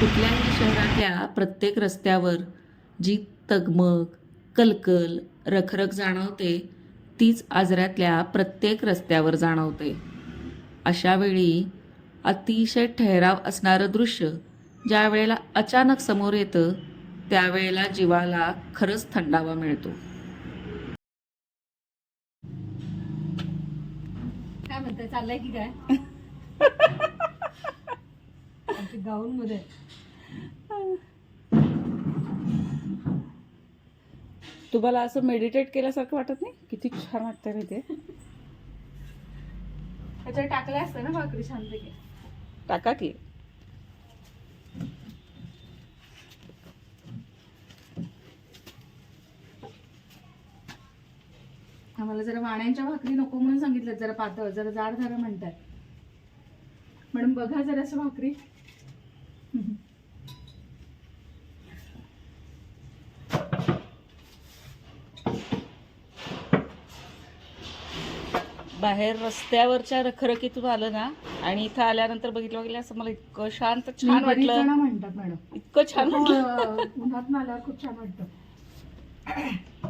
कुठल्याही शहरातल्या प्रत्येक रस्त्यावर जी तगमग कलकल रखरख जाणवते तीच आजऱ्यातल्या प्रत्येक रस्त्यावर जाणवते. अशा वेळी अतिशय ठहराव असणारं दृश्य ज्या वेळेला अचानक समोर येतं त्यावेळेला जीवाला खरंच थंडावा मिळतो. काय म्हणताय? चाललंय की काय? गाऊन मध्ये तुम्हाला असं मेडिटेट केल्यासारखं वाटत नाही? किती छान वाटतं रे ते त्याच्यावर टाकलं असतं ना भाकरी छानपैकी. टाका की. आम्हाला जरा वाण्यांच्या भाकरी नको म्हणून सांगितलं जरा पातळ जरा जाड जरा म्हणतात. म्हणून बघा जरा असं भाकरी. बाहेर रस्त्यावरच्या रखरखीतून आलं ना आणि इथं आल्यानंतर बघितलं गेलं असं मला इतकं शांत छान वाटलं. म्हणतात मॅडम. इतकं छान वाटलं. अं, उन्हात आल्यावर खूप छान वाटतं.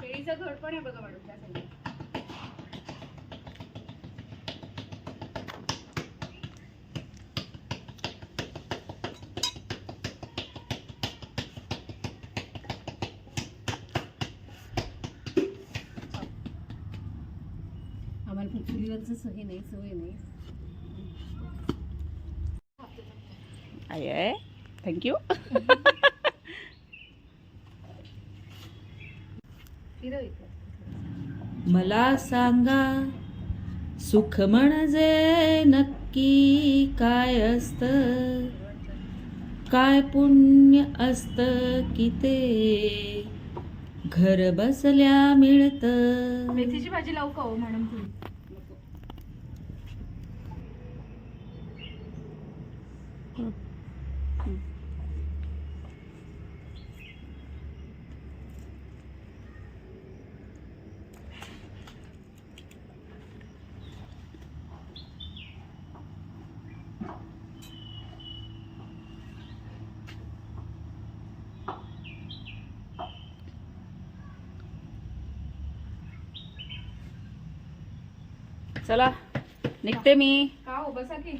केळीचं घड पण आहे बघा मॅडम त्या आम्हाला पण चुलीवरचं सवय नाही सवय नाही. आहे आहे थँक्यू. मला सांगा सुख म्हणजे नक्की काय असत? काय पुण्य असत की ते? घर बसल्या मिळत. मेथीची भाजी लावू का हो मॅडम तुम्ही चला निघते मी. हो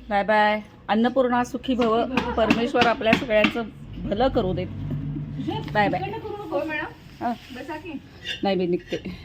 बाय बाय. अन्नपूर्णा सुखी भव परमेश्वर आपल्या सगळ्यांचं भलं करू देत. Bye bye. हो नाही मी निघते.